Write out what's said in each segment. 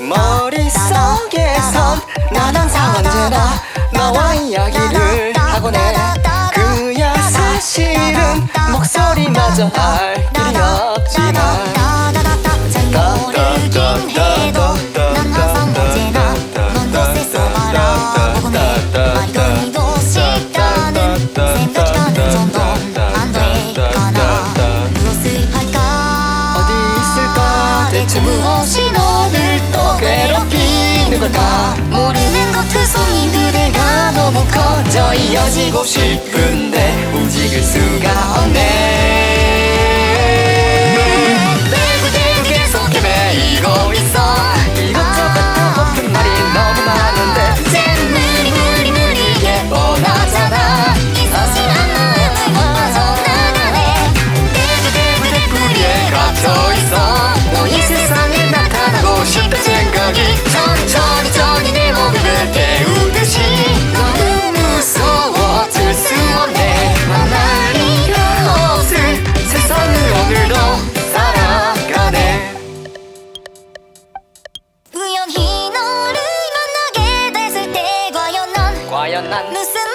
머릿속에선 난 항상 언제나 너와 이야기 목소리마저 알려지나 어디 있을까 대체 무엇이 너를 또 괴롭히는 걸까 모르는 것 그 손이 그대가 너무 커져 이어지고 싶은데 있어 너이 세상에 나타나고 싶은 생각이 천천히 천히 내 몸을 깨우듯이 너무 무서워 들수 없네 만나리가 없을 세상을 오늘도 살아가네 우연히 너를 만나게 됐을 때 과연 난 과연 난 무슨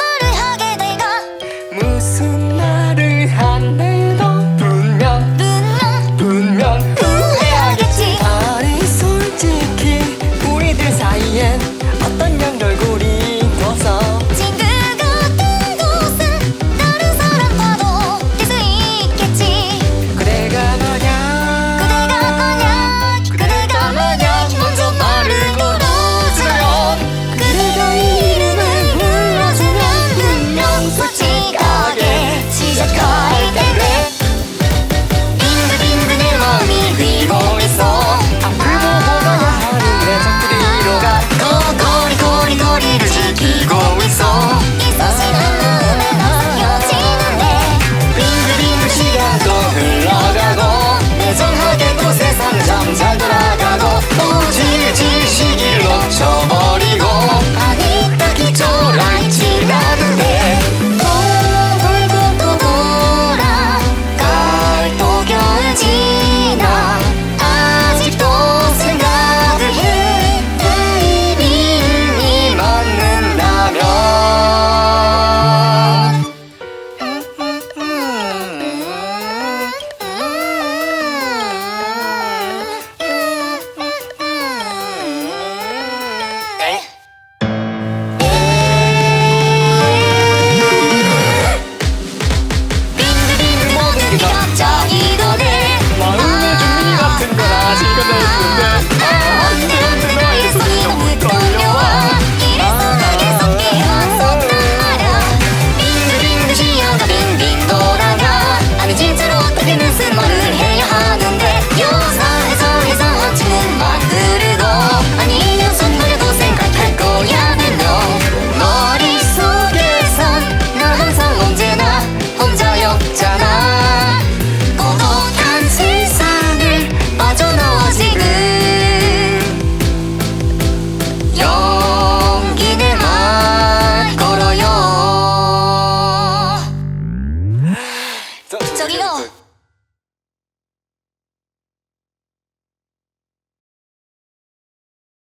저기요.